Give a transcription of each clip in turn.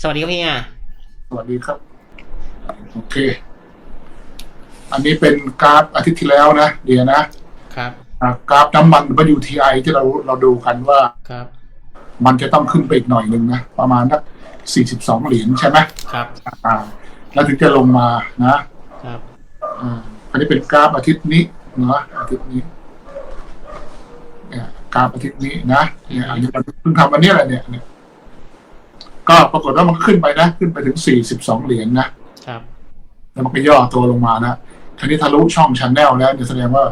สวัสดีครับเฮียสวัสดีครับ โอเค อันนี้เป็นกราฟอาทิตย์ที่แล้วนะเดียวนะครับอ่ากราฟน้ำมัน WTI ที่เราเราดูกันว่าครับ มันจะต้องขึ้นไปอีกหน่อยหนึ่งนะประมาณสัก42เหรียญใช่ไหมครับอ่าแล้วถึงจะลงมานะครับอ่าอันนี้เป็นกราฟอาทิตย์นี้เนาะอาทิตย์นี้เนี่ยกราฟอาทิตย์นี้นะเนี่ยอันนี้มันเพิ่งทำวันนี้แหละเนี่ยเนี่ย ก็ปรากฏว่ามันขึ้นไปนะ ขึ้นไปถึง42เหรียญนะครับ แล้วมันก็ย่อตัวลงมานะทีนี้ทะลุช่องชันแนลแล้วเนี่ยแสดงว่า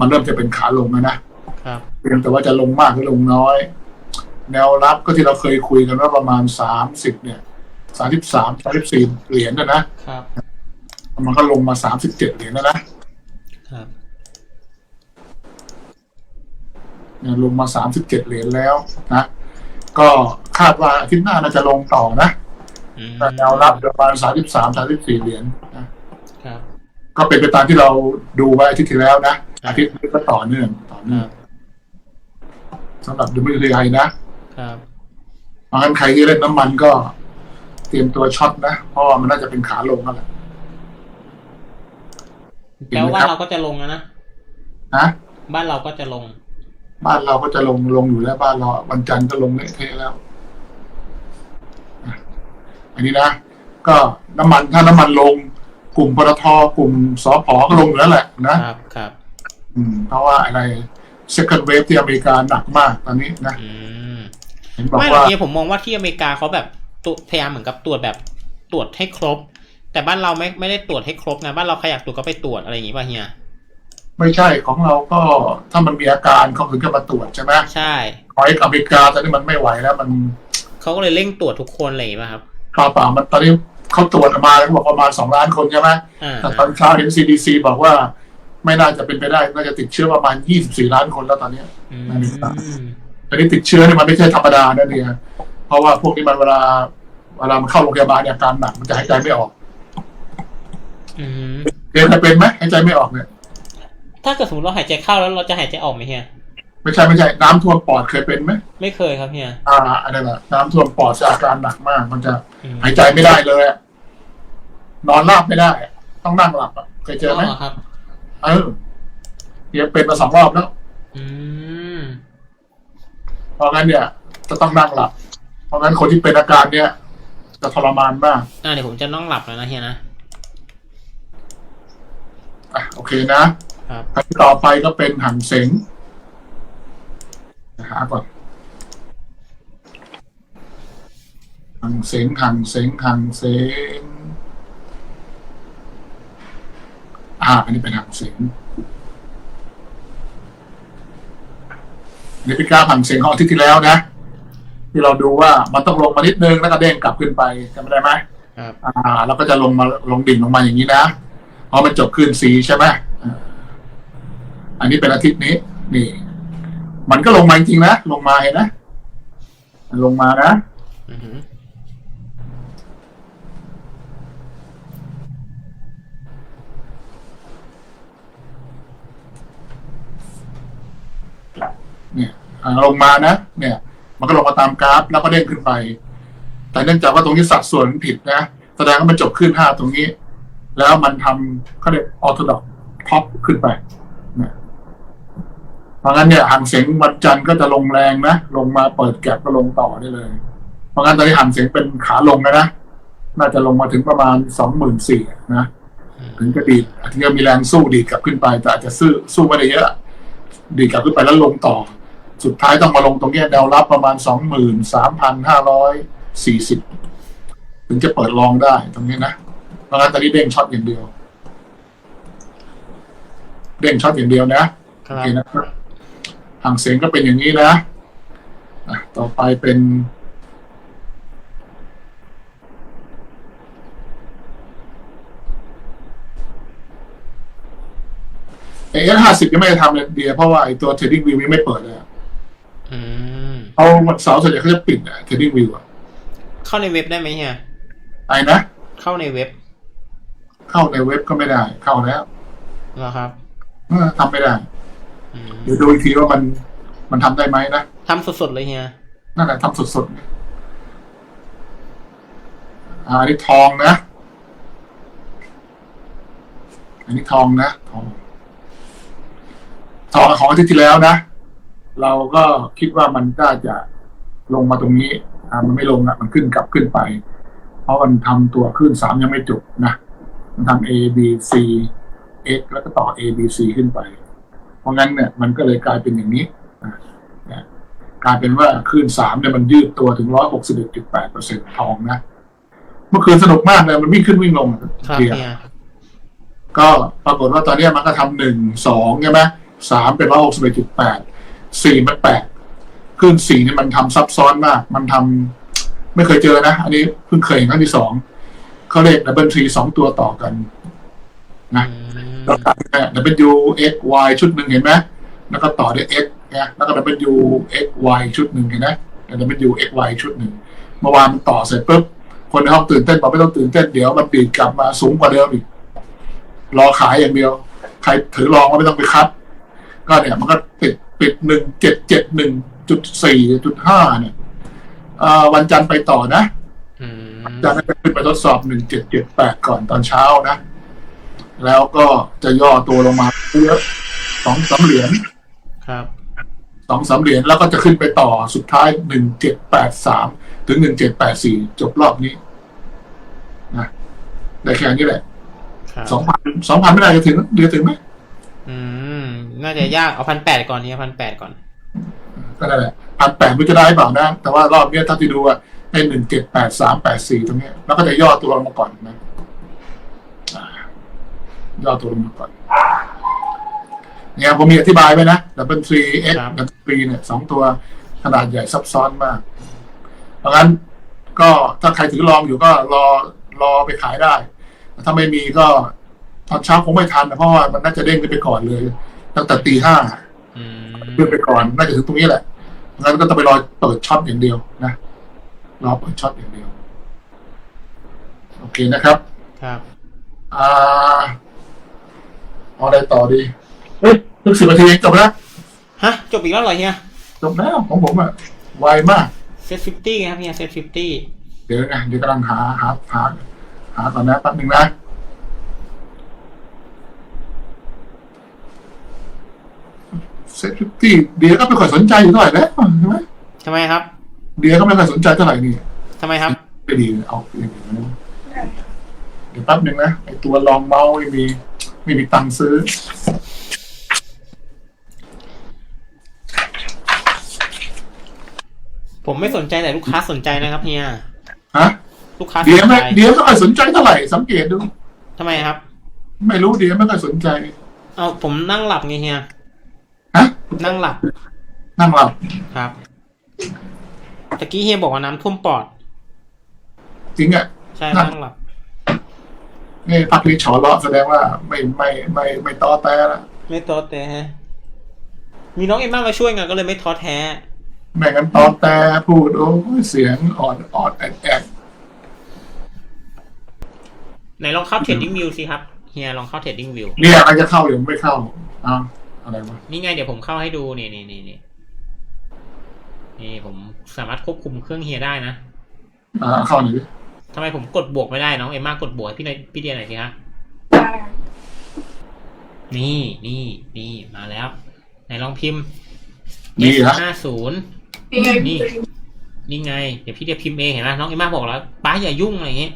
มันเริ่มจะเป็นขาลงแล้วนะครับเพียงแต่ว่าจะลงมากหรือลงน้อย แนวรับก็ที่เราเคยคุยกันว่าประมาณสามสิบเนี่ยสามสิบสามสามสิบสี่เหรียญนะนะครับ มันก็ลงมาสามสิบเจ็ดเหรียญแล้วนะครับเนี่ยลงมาสามสิบเจ็ดเหรียญแล้วนะ ก็ คาดว่าอาทิตย์หน้าน่าจะลงต่อนะอืมแต่แนวรับประมาณสามสิบสามสามสิบสี่เหรียญนะครับ ก็เป็นไปตามที่เราดูไว้อาทิตย์ที่แล้วนะอาทิตย์นี้ก็ต่อเนื่องต่อคเนื่อรังบสำหรับ WTI นะครับเพราะงั้นใครที่เล่นน้ำมันก็เตรียมตัวช็อตนะ เพราะว่ามันน่าจะเป็นขาลงนั่นแหละแปลว่าเราก็จะลงแล้วนะนะบ้านเราก็จะลง บ้านเราก็จะลงลงอยู่แล้ว บ้านเราวันจันทร์ก็ลงเละเทะแล้วอะ อันนี้นะ ก็น้ำมันถ้าน้ำมันลง กลุ่มปตทกลุ่มสอพอก็ลงอยู่แล้วแหละนะครับครับ อืม เพราะว่าอะไร second wave ที่อเมริกาหนักมากตอนนี้นะอืมเห็นบอกไม่หรอกว่าเฮียผมมองว่าที่อเมริกาเขาแบบตุพยายามเหมือนกับตรวจแบบตรวจให้ครบ แต่บ้านเราไม่ไม่ได้ตรวจให้ครบนะบ้านเราใครอยากตรวจก็ไปตรวจอะไรอย่างงี้ป่ะเฮียไม่ใช่ของเราก็ถ้ามันมีอาการเขาถึงจะมาตรวจใช่ไหมใช่ของไอ้อเมริกาตอนนี้มันไม่ไหวแล้วมันเขาก็เลยเร่งตรวจทุกคนอะไรอย่างงี้ป่ะครับ เปล่าเปล่ามันตอนนี้เขาตรวจออกมาแล้วบอกประมาณสองล้านคนใช่ไหมอ่าแต่ตอนเช้าเห็น CDC บอกว่า ไม่น่าจะเป็นไปได้ น่าจะติดเชื้อประมาณ24ล้านคนแล้วตอนนี้อืมตอนนี้ติดเชื้อเนี่ยมันไม่ใช่ธรรมดานะเนี่ย เพราะว่าพวกนี้มันเวลาเวลามันเข้าโรงพยาบาลเนี่ยอาการหนักมันจะหายใจไม่ออกอืมเรียนจะเป็นไหมหายใจไม่ออกเนี่ย ถ้าเกิดสมมติเราหายใจเข้าแล้วเราจะหายใจออกไหมเฮีย ไม่ใช่ไม่ใช่น้ำท่วมปอดเคยเป็นไหมไม่เคยครับเฮีย อ่าอันนั้นแหละน้ำท่วมปอดจะอาการหนักมาก มันจะอืม หายใจไม่ได้เลยอะนอนราบไม่ได้อะต้องนั่งหลับอะเคยเจอไหมครับ เออเดี๋ยวเป็นมาสองรอบแล้ว อืม เพราะงั้นเนี่ย จะต้องนั่งหลับ เพราะงั้นคนที่เป็นอาการเนี่ยจะทรมานมากอ่าเดี๋ยวผมจะน้องหลับแล้วนะเฮียนะ อะโอเคนะครับ อันที่ต่อไปก็เป็นหังเสง หาก่อนหังเสงหังเสงหังเสงอ่าอันนี้เป็นหังเสงอันนี้เป็นกราฟหังเสงของอาทิตย์ที่แล้วนะ ที่เราดูว่ามันต้องลงมานิดนึงแล้วก็เด้งกลับขึ้นไปจำได้ไหมครับอ่าแล้วก็จะลงมาลงดิ่งลงมาอย่างนี้นะเพราะมันจบคืนสีใช่ไหมอ่าอันนี้เป็นอาทิตย์นี้ นี่ มันก็ลงมาจริงๆนะ ลงมาเห็นนะลงมานะอือหือเนี่ยอ่าลงมานะ เนี่ย มันก็ลงมาตามกราฟ แล้วก็เด้งขึ้นไป แต่เนื่องจากว่าตรงนี้สัดส่วนมันผิดนะ แสดงว่ามันจบขึ้นห้าตรงนี้ แล้วมันทำเขาเรียกออร์โธดอกท็อปขึ้นไปเนี่ยเพ ราะงั้นเนี่ยหางเสียงวันจันทร์ก็จะลงแรงนะ ลงมาเปิดแก็บก็ลงต่อได้เลย เพราะงั้นตอนนี้หางเสียงเป็นขาลงนะนะน่าจะลงมาถึงประมาณสองหมื่นสี่นะถึงจะดีดถึงจะมีแรงสู้ดีดกลับขึ้นไป แต่อาจจะสู้สู้ไม่ได้เยอะ ดีดกลับขึ้นไปแล้วลงต่อ สุดท้ายต้องมาลงตรงเนี้ยแนวรับประมาณสองหมื่นสามพันห้าร้อยสี่สิบถึงจะเปิดลองได้ตรงนี้นะเพราะงั้นตอนนี้เด้งช็อตอย่างเดียว เด้งช็อตอย่างเดียวนะครัโอบเคนะครับ ห่างเสียงก็เป็นอย่างนี้นะอะต่อไปเป็นเอห้าสิบยังไม่ได้ทำเลยเดียเพราะว่าไอตัว trading view ยังไม่เปิดเลยอะอืมเอาวันเสาร์ส่วนใหญ่เขาจะปิดอะ trading view อะเข้าในเว็บได้ไหมเฮียไอ้นะ เข้าในเว็บ เข้าในเว็บก็ไม่ได้ เข้าแล้วเหรอครับเออทำไม่ได้อืม เดี๋ยวดูอีกทีว่ามันมันทำได้ไหมนะทำสดๆเลยเฮียนั่นแหละทำสดอ่าอันนี้ทองนะ อันนี้ทองนะทองทองของอาทิตย์ที่แล้วนะ เราก็คิดว่ามันก็จะลงมาตรงนี้ อ่า มันไม่ลงอะมันขึ้นกลับขึ้นไป เพราะมันทำตัวขึ้นสามยังไม่จบนะ มันทำ A B C X แล้วก็ต่อ A B C ขึ้นไปเพ ราะงั้นเนี่ยมันก็เลยกลายเป็นอย่างนี้อะเนี่ยกลายเป็นว่าขึ้นสามเนี่ยมันยืดตัวถึงร้อยหกสิบเอ็ดจุดแปดเปอร์เซ็นทองนะ เมื่อคืนสนุกมากเลยมันวิ่งขึ้นวิ่งลงอะครับเทียเฮียก็ปรากฏว่าตอนเนี้ยมันก็ทำหนึ่งสองใช่ไหมสามเป็นร้อยหกสิบเอ็ดจุดแปดสี่มันแปดขึ้นสี่นี่มันทำซับซ้อนมาก มันทำไม่เคยเจอนะ อันนี้เพิ่งเคยเห็นครั้งที่สองเขาเรียกดับเบิลทรีสองตัวต่อกัน นะอืม แล้วกันเนี่ย W X Y ชุดหนึ่งเห็นไหมแล้วก็ต่อด้วย X นะแล้วก็ W X Y ชุดหนึ่งเห็นไหมแล้ว W X Y ชุดหนึ่งเมื่อวานมันต่อเสร็จปุ๊บคนในห้องตื่นเต้นบอกไม่ต้องตื่นเต้นเดี๋ยวมันดีดกลับมาสูงกว่าเดิมอีกรอขายอย่างเดียว ใครถือรองก็ไม่ต้องไปคัด ก็เนี่ยมันก็ปิดปิดหนึ่งเจ็ดเจ็ดหนึ่งจุดสี่จุดห้าเนี่ยอ่าวันจันทร์ไปต่อนะอืมจากนั้นก็ขึ้นไปทดสอบหนึ่งเจ็ดเจ็ดแปดก่อนตอนเช้านะ แล้วก็จะย่อตัวลงมาเยอะสองสามเหรียญครับสองสามเหรียญแล้วก็จะขึ้นไปต่อสุดท้ายหนึ่งเจ็ดแปดสามถึงหนึ่งเจ็ดแปดสี่จบรอบนี้นะได้แค่นี้แหละครับสองพันสองพันไม่ได้จะถึงเดือนถึงไหมอืม น่าจะยากเอาพันแปดก่อนเฮียพันแปดก่อน ก็นั่นแหละพันแปดไม่จะได้เปล่านะ แต่ว่ารอบเนี้ยถ้าที่ดูอะให้หนึ่งเจ็ดแปดสามแปดสี่ตรงเนี้ยแล้วก็จะย่อตัวลงมาก่อนนะอ่า ย่อตัวลงมาก่อนเนี่ยผมมีอธิบายไว้นะดับเบิลทรีเอ็กครับดับเบิลทรีเนี่ยสองตัวขนาดใหญ่ซับซ้อนมาก เพราะงั้นก็ถ้าใครถือลองอยู่ก็รอรอไปขายได้ ถ้าไม่มีก็ตอนเช้าคงไม่ทันนะเพราะว่ามันน่าจะเด้งขึ้นไปก่อนเลย ตั้งแต่ตีห้าอืมขึ้นไปก่อน น่าจะถึงตรงนี้แหละงั้นก็ต้องไปรอเปิดช็อตอย่างเดียวนะรอเปิดช็อตอย่างเดียว โอเคนะครับ ครับ อ่า เอาอะไรต่อดีเฮ้ยเพิ่งสิบนาทีเองจบแล้วฮะ จบอีกแล้วเหรอเฮียจบแล้วของผมอะไวมากเซตฟิฟตี้ครับเฮียเซตฟิฟตี้เดี๋ยวนะเดี๋ยวกำลังหาหาหาหาก่อนนะแป๊บหนึ่งนะเซฟตี้เดียก็ไม่ค่อยสนใจอยู่เท่าไหร่แล้วใช่ไหมทำไมครับ เดียก็ไม่ค่อยสนใจเท่าไหร่นี่ทำไมครับไม่ดีเอาเองนะเดี๋ยวแป๊บหนึ่งนะไอตัวลองเมาส์ไม่มี ไม่มีตังค์ซื้อ ผมไม่สนใจแต่ลูกค้าสนใจนะครับเฮียฮะ ลูกค้าสเดียนไม่ใจเดียไม่ค่อยสนใจเท่าไหร่สังเกตดู ทำไมครับ ไม่รู้เดียไม่ค่อยสนใจเอาผมนั่งหลับไงเฮียฮะนั่งหลับนั่งหลับครับตะกี้เฮียบอกว่าน้ำท่วมปอดจริงอะ ใช่นั่ง นั่งหลับ นี่พักนี้ฉอเลาะแสดงว่าไม่ไม่ไม่ไม่ต้อแต่ละไม่ท้อแท้ฮะมีน้องเอ็มม่ามาช่วยไงก็เลยไม่ท้อแท้ ไม่งั้นต้อแต่พูดโอ้ยเสียงอ่อนอ่อนแอดแอดไหนลองเข้าเทรดดิ้งวิวสิครับเฮียลองเข้าเทรดดิ้งวิวเนี่ยอะไรจะเข้าอยู่ไม่เข้าอ้าวอะไรวะนี่ไงเดี๋ยวผมเข้าให้ดูนี่นี่นี่นี่นี่ผมสามารถควบคุมเครื่องเฮียได้นะอ่าเข้าหน่อยดิ ทำไมผมกดบวกไม่ได้น้องเอ็มม่ากดบวกให้พี่หน่อยพี่เดียหน่อยสิฮะนี่นี่นี่มาแล้วไหนลองพิมพ์นี่ฮะห้าศูนย์ นี่ไงนี่ นี่ไง เดี๋ยวพี่เดียพิมพ์เองเห็นไหมน้องเอ็มม่าบอกแล้วป้าอย่ายุ่งอะไรอย่างเงี้ย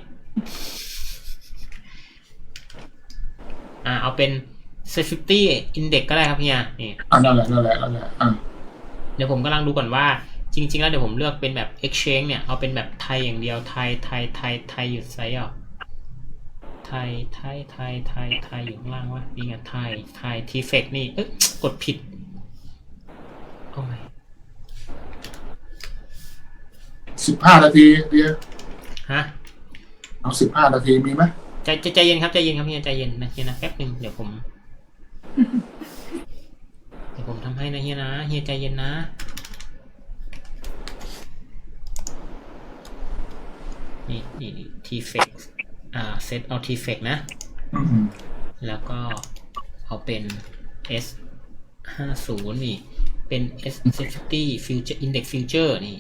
อ่า เอาเป็น safety index ก็ได้ครับเฮียนี่ อ่านั่นแหละนั่นแหละนั่นแหละอ่าเดี๋ยวผมกำลังดูก่อนว่า จริง ๆ แล้วเดี๋ยวผมเลือกเป็นแบบ exchange เนี่ย เอาเป็นแบบไทยอย่างเดียวไทยไทยไทยไทยอยู่ไซส์อะไทยไทยไทยไทยไทยอยู่ข้างล่างวะนี่ไงไทยไทยทีเฟกนี่เอ๊ะกดผิดโอ้ยสิบห้านาทีเดียวฮะเอาสิบห้านาทีมีไหมใจใจใจเย็นครับใจเย็นครับเฮียใจเย็นนะเฮียนะแป๊บหนึ่งเดี๋ยวผมเดี๋ยวผมทำให้นะเฮียนะเฮียใจเย็นนะ นี่นี่ทีเฟกอ่าเซตเอาทีเฟกนะอืมแล้วก็เอาเป็น S ห้าศูนย์นี่ เป็น S safety future index future นี่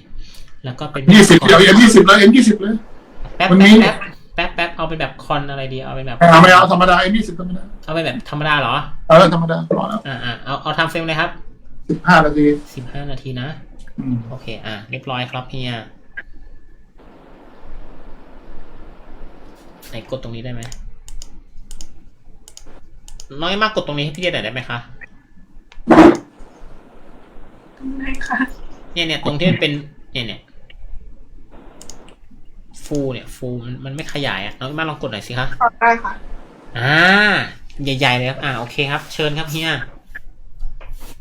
แล้วก็เป็นยี่สิบเดียวเอ็มยี่สิบเลยเอ็มยี่สิบเลย แป๊บวันแป๊นี้บแป๊บป๊บแป๊บเอาเป็นแบบคอนอะไรดี เอาเป็นแบบไม่เอาไม่เอาธรรมดาไอ้นี่สิบธรรมดา เอาเป็นแบบธรรมดาเหรอ เออธรรมดาพอแล้วอ่าอ่าเอาเอาทำเฟรมเลยครับสิบห้านาทีสิบห้านาทีนะอืมโอเค อะเรียบร้อยครับเฮีย ไหนกดตรงนี้ได้ไหมน้อยมากกดตรงนี้ให้พี่เดียหน่อยได้ไหมคะได้ค่ะเนี่ยเนี่ยตรงที่มันเป็นเนี่ยเนี่ยฟูเนี่ยฟูมันมันไม่ขยายอะน้องมาลองกดหน่อยสิคะขอได้ค่ะ อ่า ใหญ่ๆเลยครับ อ่าโอเคครับ เชิญครับเฮีย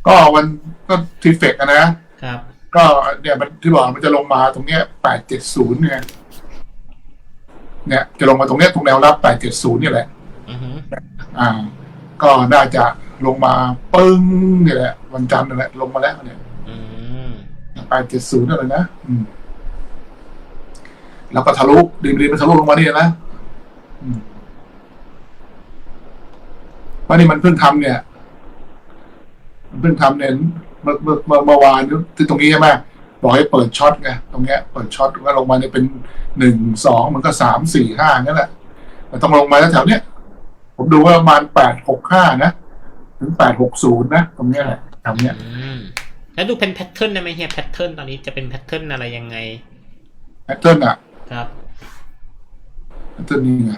ก็มันก็ทีเฟกนะ ครับ ก็เนี่ยมันที่บอกมันจะลงมาตรงเนี้ยแปดเจ็ดศูนย์เนี่ย เนี่ยจะลงมาตรงเนี้ยตรงแนวรับแปดเจ็ดศูนย์นี่แหละอือฮึอ่า ก็น่าจะลงมาปึ้งนี่แหละ วันจันทร์นี่แหละลงมาแล้วเนี่ยอืมแปดเจ็ดศูนย์อะไรนะอืมแล้วก็ทะลุดีดีมันทะลุลงมานี่นะอืมเพราะนี่มันเพิ่งทำเนี่ย มันเพิ่งทำเนี่ยเมื่อเมื่อเมื่อเมื่อวานที่ตรงนี้ใช่ไหม บอกให้เปิดช็อตไงตรงเนี้ยเปิดช็อตก็ลงมาเนี่ยเป็นหนึ่งสองมันก็สามสี่ห้านั่นแหละมันต้องลงมาแถวๆเนี้ยผมดูว่าประมาณแปดหกห้านะถึงแปดหกศูนย์นะตรงเนี้ยแหละแถวเนี้ยอืมแล้วดูเป็นแพทเทิร์นได้ไหมเฮียแพทเทิร์นตอนนี้จะเป็นแพทเทิร์นอะไรยังไงแพทเทิร์นอะ ครับแพทเทิร์นนี้ไง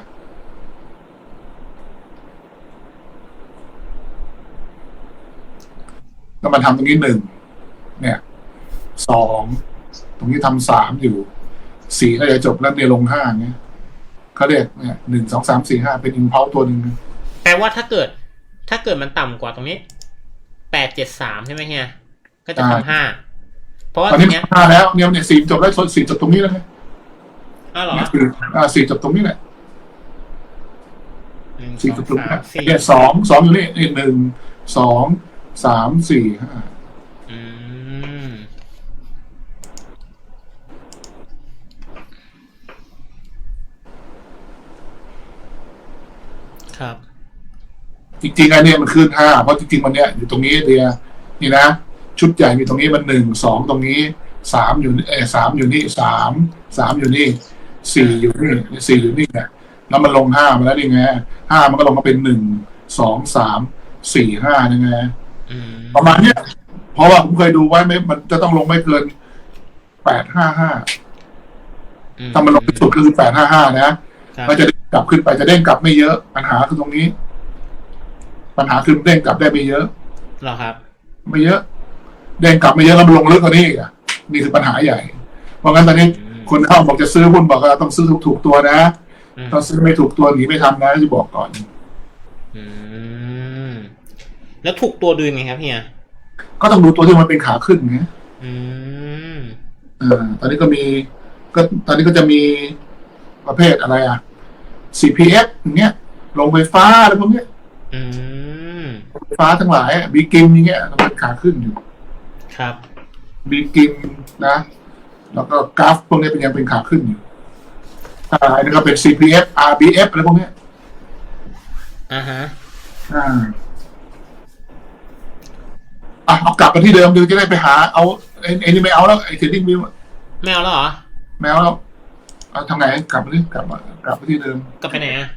ก็มาทำตรงนี้หนึ่งเนี่ย สองตรงนี้ทำสามอยู่สี่ก็จะจบแล้วเนี่ยลงห้าเนี่ยเขาเรียกเนี่ยหนึ่งสองสามสี่ห้าเป็นอินพาวตัวหนึ่งแปลว่าถ้าเกิด ถ้าเกิดมันต่ำกว่าตรงนี้แปดเจ็ดสามใช่ไหมเฮียก็จะทำห้าเพราะว่าตอนทีนี้เนี้ยห้าแล้วเนี่ยเนี่ยสี่จบแล้วสี่จบตรงนี้แล้วไงอ้าวเหรอเนี่ยคืออ่าสี่จบตรงนี้แหละหนึ่งสสี่องจบตรงสานี้มสี่เนี่ยสองสองอยู่นี่นี่หนึ่งสองสามสี่ห้า อืม ครับ จริงๆอันเนี้ยมันขึ้นห้าเพราะจริงๆมันเนี้ยอยู่ตรงนี้เดียนี่นะชุดใหญ่มีตรงนี้มันหนึ่งสองตรงนี้สามอยู่นี่เออสามอยู่นี่สามสามอยู่นี่สี่อยู่นี่สี่อยู่นี่เนี่ยแล้วมันลงห้ามาแล้วนี่ไงห้ามันก็ลงมาเป็นหนึ่งสองสามสี่ห้านี่ไงอืมประมาณเนี้ยเพราะว่าผมเคยดูไว้ไม่มันจะต้องลงไม่เกินแปดห้าห้าถ้ามันลงที่สุดก็คือแปดห้าห้านะครับ ก็จะเด้งกลับขึ้นไปจะเด้งกลับไม่เยอะ ปัญหาคือตรงนี้ ปัญหาคือเด้งกลับได้ไม่เยอะเหรอครับ ไม่เยอะ เด้งกลับไม่เยอะแล้วมันลงลึกกว่านี้อีกอะนี่คือปัญหาใหญ่ เพราะงั้นตอนนี้อืมคนเข้าบอกจะซื้อหุ้นบอกว่าต้องซื้อถูกๆตัวนะอืมถ้าซื้อไม่ถูกตัวหนีไม่ทำนะจะบอกก่อน อืมแล้วถูกตัวดูยังไงครับเฮียก็ต้องดูตัวที่มันเป็นขาขึ้นไงอืมเออตอนนี้ก็มี ก็ตอนนี้ก็จะมี ประเภทอะไรอะ CPF อย่างเงี้ยลงไฟฟ้าอะไรพวกเนี้ยอืมไฟฟ้าทั้งหลายบีกิมอย่างเงี้ยมันเป็นขาขึ้นอยู่ ครับบีกิมนะ แล้วก็กราฟพวกนี้เป็นยังเป็นขาขึ้นอยู่อ่าอันนี้ก็เป็น CPF RBF อะไรพวกเนี้ยอ่าฮะอ่าอะเอากลับมาที่เดิมดูจะได้ไปหาเอาไอ้ไอ้นี่ไม่เอาแล้วไอ้เทรดดิ้งวิวไม่เอาแล้วเหรอไม่เอาแล้ว เอาทำไงกลับมาที่กลับมากลับมาที่เดิม กลับไปไหนอะ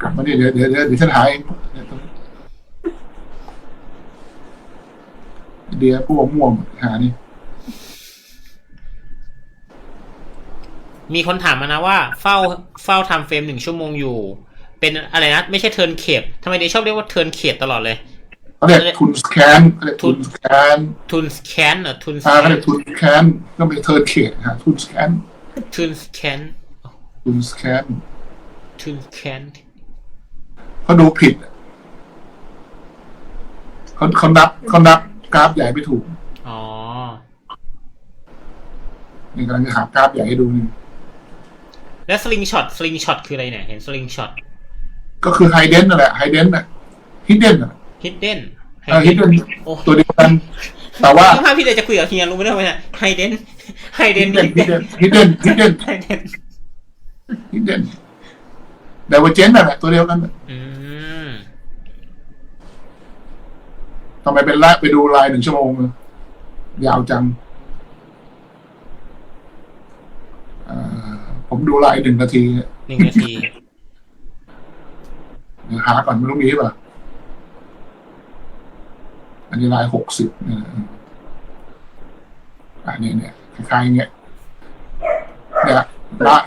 กลับมาที่เดี๋ยวเดี๋ยวเดี๋ยวเดี๋ยวฉันหาเองเดี๋ยวตรงเดี๋ยวพวกม่วงหานี่มีคนถามมานะว่า เฝ้าเฝ้าทำเฟรมหนึ่งชั่วโมงอยู่ เป็นอะไรนะ ไม่ใช่เทิร์นเขตทำไมเดยวชอบเรียกว่าเทิร์นเขตตลอดเลยเขาเรียกทุนสแกนเขาเรียกทุนสแกนทุนสแคนเหรอทุนสอ่าแคเขานเรียกทุนสแกนก็เป็นเทิร์นเขตฮะทุนสแกน ทุนสแคนทุนสแกนทุนสแคนเขาดูผิดเขาเขานับเขานับกราฟใหญ่ไม่ถูกอ๋อ นี่กำลังจะหากราฟใหญ่ให้ดูนี่แล้วสลิงช็อตสลิงช็อตคืออะไรเนี่ย เห็นสลิงช็อตก็คือไฮเดนนั่นแหละไฮเดนน่ะฮิดเดนน่ะฮิดเด้นเออฮิดเดนโอ้ตัวเดียวกันแต่ว่า ถ้าพี่เลยจะคุยกับเฮียรู้ไหมเนี่ยไฮเดน ไฮเดฮินดเดนฮิดเดนฮิดเดนฮิดเดนไฮเดนฮิดเดนแต่ว่าเจนน่ะแหละตัวเดียวกันน่ะอืม ทำไมเป็นละไปดูลายหนึ่งชั่วโมงเลยยาวจังอ่าผมดูไลน์หนึ่งนาที หนึ่งนาทีเดี๋ยวหาก่อนไม่รู้มีหรือเปล่าอันนี้ไลน์หกสิบเนี่ยอืมอันนี้เนี่ย คล้ายๆอย่างเงี้ยเนี่ยละ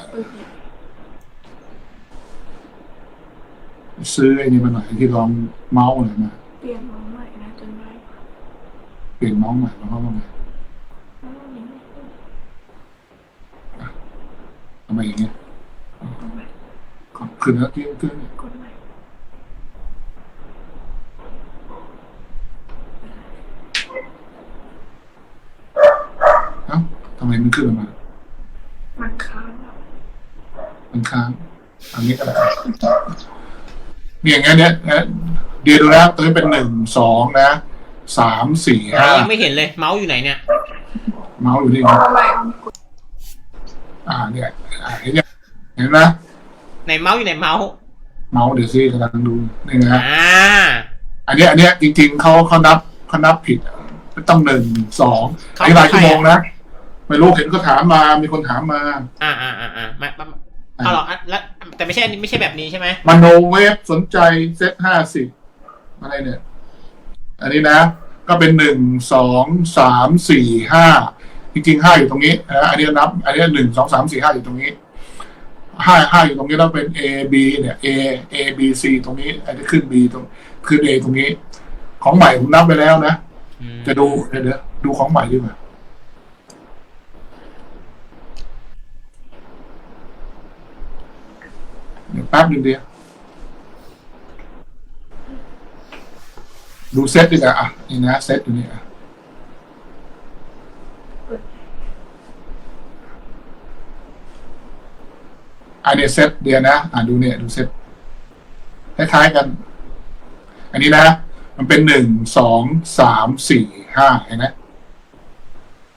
ซื้อไอ้นี่มาหน่อยที่ลองเมาส์หน่อยมาเปลี่ยนมาใหม่นะจนได้เปลี่ยนเมาส์ใหม่มาเมาส์ใหม่แล้ววันนี้ไม่ขึ้นทำไมอย่างเงี้ยเอาใหม่ขึ้นแล้วขึ้นขึ้นกดใหม่ เอ้า ทำไมมันขึ้นมา มันค้างอะมันค้างอันนี้ก็ได้เนี่ยอย่างเงี้ยเนี่ยนะเดี๋ยวดูนะตัวนี้เป็นหนึ่งสองนะสามสี่ไหนห้ายังไม่เห็นเลย เมาส์อยู่ไหนเนี่ย เมาส์อยู่นี่เอาใหม่กดอ่าเนี่ยอ่าเห็นยังเห็นไหมไหนเมาส์อยู่ไหนเมาส์เมาส์เดี๋ยวซิกำลังดูนี่นะอ่าอันเนี้ยอันเนี้ยจริง ๆเขาเขานับเขานับผิดต้องหนึ่งสองเขาไอ้หลายใครชั่วโมงอะนะ ไม่รู้เห็นก็ถามมา มีคนถามมา อ่าอ่าอ่าอ่ามามาเอาเหรออะแล้วแต่ไม่ใช่อันนี้ไม่ใช่แบบนี้ใช่ไหมมโนเวฟสนใจเซตห้าสิบอะไรเนี่ย อันนี้นะ ก็เป็นหนึ่งสองสามสี่ห้าจริงๆห้าอยู่ตรงนี้นะอันนี้นับ อันนี้หนึ่งสองสามสี่ห้าอยู่ตรงนี้ห้าห้าอยู่ตรงนี้แล้วเป็น A B เนี่ย A A B C ตรงนี้ อันนี้ขึ้น B ตรงขึ้น A ตรงนี้ ของใหม่ผมนับไปแล้วนะอืมจะดูเดี๋ยวเดี๋ยวดูของใหม่ดีกว่า เดี๋ยวแป๊บนึงเดียวดูเซตดีกว่าอะนี่นะเซตอยู่นี่อะอันนี้เซตเดียวนะ อะดูเนี่ยดูเซตคล้ายๆกัน อันนี้นะ มันเป็นหนึ่งสองสามสี่ห้าเห็นไหม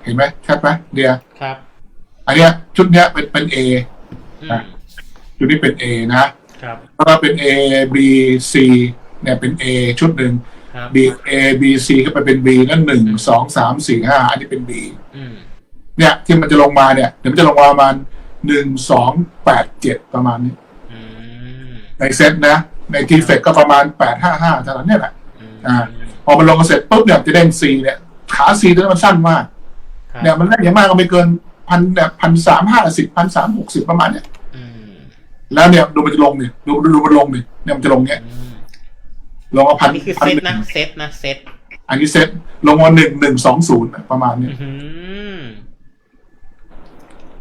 เห็นไหมชัดไหมเดียวครับ อันเนี้ยชุดเนี้ยเป็นเป็นเออืม ชุดนี้เป็น A นะครับแล้วก็เป็น A B C เนี่ยเป็น A ชุดหนึ่งครับ B A B C ก็ไปเป็น B นั่นหนึ่งสองสามสี่ห้าอันนี้เป็น B อืมเนี่ยที่มันจะลงมาเนี่ยเดี๋ยวมันจะลงมาประมาณหนึ่งสองแปดเจ็ดประมาณนี้อืมในเซตนะ ในทีเฟกก็ประมาณแปดห้าห้าเท่านั้นเนี่ยแหละอืมอ่าพอมันลงมาเสร็จปุ๊บเนี่ยจะเด้ง C เนี่ยขา C ตัวนี้มันสั้นมากครับเนี่ยมันได้อย่างมากก็ไม่เกินพันเนี่ยพันสามห้าสิบพันสามหกสิบประมาณเนี่ยอืม แล้วเนี่ยดูมันจะลงเนี่ยดูดูดูมันลงเนี่ยเนี่ยมันจะลงเนี่ยอืมลงมาพัอันนนี้คือพัเซตหงนะเซตนะเซตอันนี้เซตลงมาหนึ่งหนึ่งสองศูนย์ประมาณเนี้อืม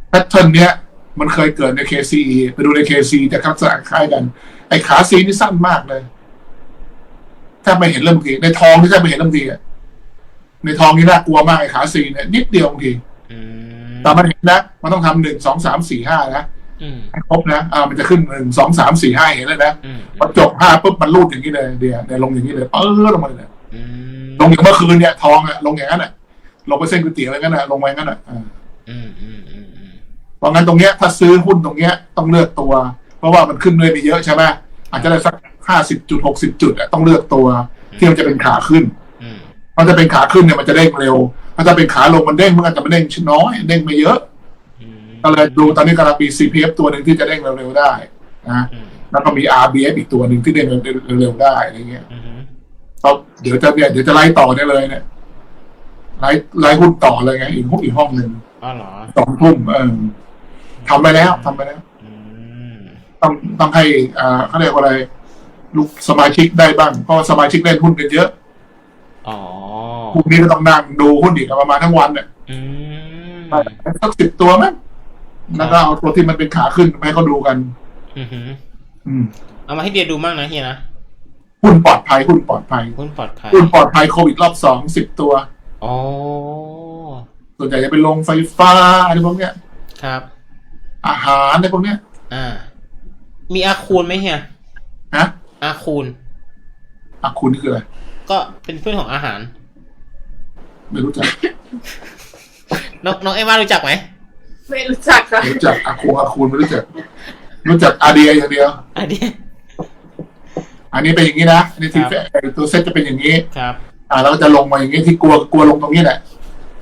แพทเทิร์นเนี้ยมันเคยเกิดใน KCE ไปดูใน KC จะคับสลักคล้ายกัน ไอ้ขาซีนี่สั้นมากเลยแทบไม่เห็นเริ่มทีในทองที่แทบไม่เห็นเริ่มทีอะในทองนี่น่ากลัวมากไอ้ขาซีเนี่ยนิดเดียวบางทีอืมแต่มันเห็นนะ มันต้องทำหนึ่งสองสามสี่ห้านะอืม ให้ครบนะอ่ามันจะขึ้นหนึ่งสองสามสี่ห้าเห็นเลยนะอืมพอจบห้าปุ๊บมันรูดอย่างนี้เลยเดี๋ยวเนี่ยลงอย่างนี้เลยเออลงมาเลยอืมลงอย่างเมื่อคืนเนี่ยทองอะลงอย่างนั้นอะลงไปเส้นก๋วยเตี๋ยวอะไรงั้นอะลงไปงั้นอะอ่าอืมอืมอืมอืมเพราะงั้นตรงเนี้ยถ้าซื้อหุ้นตรงเนี้ยต้องเลือกตัว เพราะว่ามันขึ้นเลยไปเยอะใช่ไหมอาจจะได้สักห้าสิบจุดหกสิบจุดอะต้องเลือกตัวที่มันจะเป็นขาขึ้นอืมมันจะเป็นขาขึ้นเนี่ยมันจะเด้งเร็วถ้าจะเป็นขาลงมันเด้งมันอาจจะไม่เด้งน้อยเด้งไม่เยอะอืม ก็เลยดูตอนนี้กำลังมี CPF ตัวหนึ่งที่จะเด้งเร็วๆได้นะอืมแล้วก็มี RBF อีกตัวหนึ่งที่เด้งเร็วๆได้อะไรเงี้ยอืมก็เดี๋ยวจะเนี่ยเดี๋ยวจะไล่ต่อได้เลยเนี่ยไล่ไล่หุ้นต่อเลยไงอีกห้องอีกห้องหนึ่งอ๋อเหรอสองทุ่มเออทำไปแล้วทำไปแล้วอืมต้องต้องให้อ่าเขาเรียกว่าอะไร ลูกสมาชิกได้บ้างเพราะว่าสมาชิกเล่นหุ้นกันเยอะอ๋อพรุ่งนี้ก็ต้องนั่งดูหุ้นอีกประมาณทั้งวันเนี่ยอืมสักสิบตัวมั้ง แล้วก็เอาตัวที่มันเป็นขาขึ้นมาให้เขาดูกันอืมฮึอืมเอามาให้เดียดูมั่งนะเฮียนะหุ้นปลอดภัยหุ้นปลอดภัยหุ้นปลอดภัยหุ้นปลอดภัยโควิดรอบสองสิบตัวอ๋อส่วนใหญ่จะเป็นโรงไฟฟ้าอะไรพวกเนี้ย ครับ อาหารอะไรพวกเนี้ย อ่า มีอาคูนไหมเฮียนะอาคูนอาคุณนี่คืออะไร ก็เป็นเพื่อนของอาหาร ไม่รู้จัก น้องน้องเอว่ารู้จักไหม ไม่รู้จักค่ะไม่รู้จักอาคูอาคูไม่รู้จัก รู้จักอาเดียอย่างเดียว อันนี้อันนี้เป็นอย่างนี้นะอันนี้ทีครับไอ้ตัวเซตจะเป็นอย่างนี้ ครับ อ่าเราก็จะลงมาอย่างนี้ที่กลัวกลัวลงตรงนี้แหละ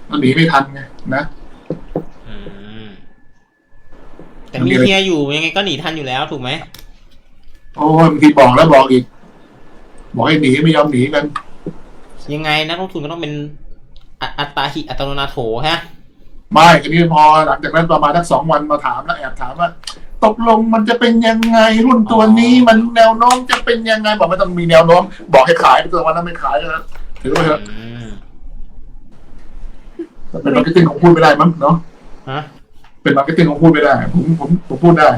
เราหนีไม่ทันไงนะอืมแต่มีเฮียอยู่ยังไงก็หนีทันอยู่แล้วถูกไหมโอ้ยบางทีบอกแล้วบอกอีก บอกให้หนีไม่ยอมหนีกัน ยังไงนักลงทุนก็ต้องเป็นอัอัตตาหิอัตโนนาโถฮะ ไม่ทีนี้พอหลังจากนั้นประมาณสักสองวันมาถามแล้วแอบถามว่า ตกลงมันจะเป็นยังไงหุ้นตัวนี้มันแนวโน้มจะเป็นยังไงบอกไม่ต้องมีแนวโน้ม บอกให้ขายตัววันนั้นไม่ขายแล้วถือว่าเถอะอืมเป็นมาร์เก็ตติ้งของพูดไม่ได้มั้งเนาะฮะเป็นมาร์เก็ตติ้งของพูดไม่ได้ ผมผมผมพูดได้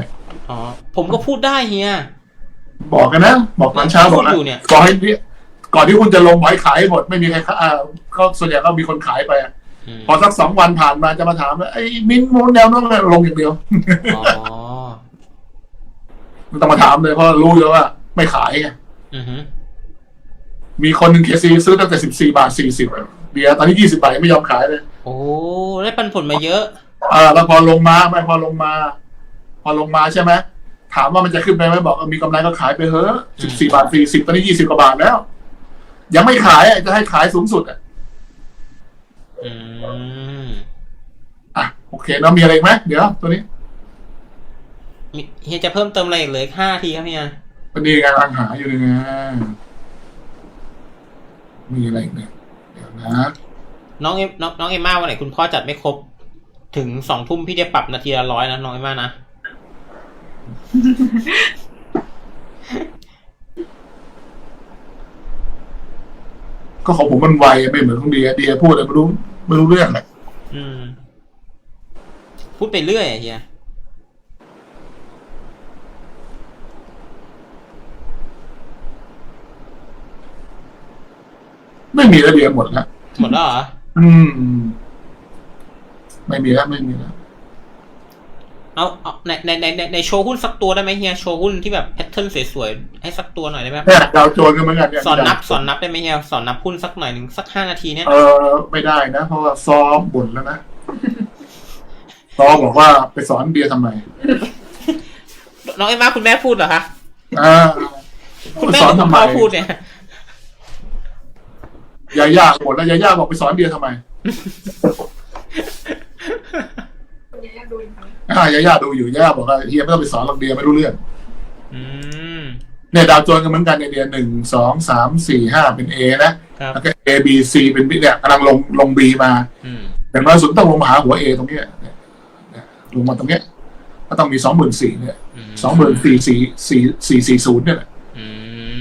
อ๋อผมก็พูดได้เฮียบอกกันนะ บอกตอนเช้าบอกนะพูดอยู่เนี่ยบอกให้เนี่ยก่อนที่คุณจะลงไว้ขายให้หมดไม่มีใครขายอ่าเขาส่วนใหญ่ก็มีคนขายไปอะอืม พอสักสองวันผ่านมาจะมาถามว่าไอ้มินมูนแนวโน้มลงอย่างเดียวอ๋อไม่ต้องมาถามเลยเพราะรู้อยู่ว่า ไม่ขายไงอือฮึมีคนหนึ่งเคซีซื้อตั้งแต่สิบสี่บาทสี่สิบเบียร์ตอนนี้ยี่สิบาทยังไม่ยอมขายเลย โอ้ได้ปันผลมาเยอะอ่าแล้วพอลงมาไม่พอลงมา พอลงมาใช่ไหมถามว่ามันจะขึ้นไปไหมบอกเออมีกำไรก็ขายไปเถอะสิบสี่บาทสี่สิบตอนนี้ยี่สิบกว่าบาทแล้ว ยังไม่ขายอะจะให้ขายสูงสุดอะ อืมอะโอเคเนาะมีอะไรอีกไหมเดี๋ยวตัวนี้มีเฮียจะเพิ่มเติมอะไรอีกเลยห้าทีครับเฮียวันนี้กำลังหาอยู่เลยนะมีอะไรอีกเนี่ยเดี๋ยวนะน้องเอ็มน้องน้องเอ็มมาวันไหนคุณพ่อจัดไม่ครบ ถึงสองทุ่มพี่จะปรับนาทีละร้อยนะน้องเอ็มมานะ ก็ของผมมันไวไม่เหมือนของเดียเดียพูดอะไรไม่รู้ ไม่รู้เรื่องเลยอืม พูดไปเรื่อยอะเฮียไม่มีแล้วเดียหมดแล้วหมดแล้วเหรอ อืม ไม่มีแล้วไม่มีแล้ว เอาเอาในในในในในโชว์หุ้นสักตัวได้ไหมเฮียโชว์หุ้นที่แบบแพทเทิร์นสวยๆให้สักตัวหน่อยได้ไหมครับแค่ดาวโจนส์ก็เหมือนกันเยสอนนับสอนนับได้ไหมเฮียสอนนับหุ้นสักหน่อยหนึ่งสักห้านาทีเนี้ยเออไม่ได้นะ เพราะว่าซ้อมบ่นแล้วนะซ้อมบอกว่าไปสอนเดียทำไมน้องเอ็มมาคุณแม่พูดเหรอคะอ่าคุณไปแม่สหอรืนอคุทำณไมพ่อพูดเนี่ยยาย่าบ่นแล้วยาย่าบอกไปสอนเดียทำไมคุณ ยายาดูอีกไหมอ่ายาย่าดูอยู่ยาย่าบอกว่าเฮียไม่ต้องไปสอนหรอกเดียไม่รู้เรื่อง อืม เนี่ยดาวโจนส์ก็เหมือนกันในยเดียหนึ่งสองสามสี่ห้าเป็นเอนะครับ แล้วก็ A B C เป็น B เนี่ยกำลังลงลง B มา อืมอย่างน้อยสุดต้องลงมาหาหัว A ตรงเนี้ยเนี่ยเนี่ยลงมาตรงเนี้ยก็ต้องมีสองหมื่นสี่เนี่ยอืม สองหมื่นสี่สี่สี่สี่สี่ศูนย์เนี่ยแหละอื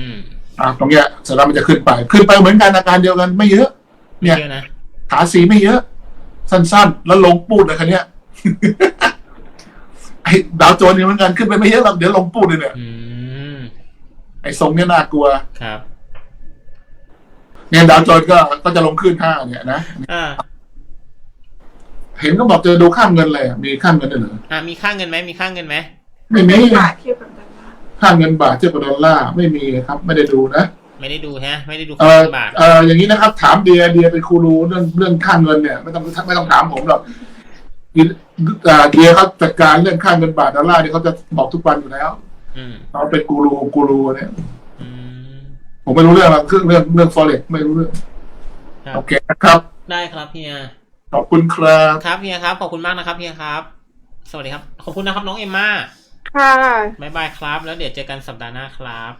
มอะตรงเนี้ยเสร็จแล้วมันจะขึ้นไป ขึ้นไปเหมือนกันอาการเดียวกันไม่เยอะเนี่ย เยอะนะขาสีไม่เยอะ สั้นๆ แล้วลงปูดเลยคันเนี้ย ไอ้ดาวโจนส์นี่เหมือนกันขึ้นไปไม่เยอะหรอกเดี๋ยวลงปูดเลยเนี่ยอืม ไอ้ทรงเนี้ยน่ากลัว ครับ เนี่ยดาวโจนส์ก็ก็จะลงขึ้นห้าเนี่ยนะอ่า เห็นก็บอกจะดูข้ามเงินเลยอะมีข้ามเงินด้วยเหรออ่ามีค่าเงินไหมมีค่าเงินไหมไม่มีบาทเทียบกับดอลลาร์ข้ามเงินบาทเทียบกับดอลลาร์ไม่มีครับ ไม่ได้ดูนะ ไม่ได้ดูฮะ ไม่ได้ดูเอค่าอเงินบาท เอออย่างนี้นะครับ ถามเดียเดียเป็นครูรู้เรื่องเรื่องค่าเงินเนี่ย ไม่ต้องไม่ต้องถามผมหรอกอ่าเดียเขาจัดการเรื่องค่าเงินบาทดอลลาร์เนี่ยเขาจะบอกทุกวันอยู่แล้วอืมเขาเป็นกูรูกูรูเนี่ยอืมผมไม่รู้เรื่องหรอกเรื่องเรื่องเรื่องฟอเร็กไม่รู้เรื่องครับโอเคนะครับ ได้ครับเฮียขอบคุณครับครับเฮียครับขอบคุณมากนะครับเฮียครับ สวัสดีครับ ขอบคุณนะครับน้องเอมมาค่ะบ๊ายบายครับ แล้วเดี๋ยวเจอกันสัปดาห์หน้าครับ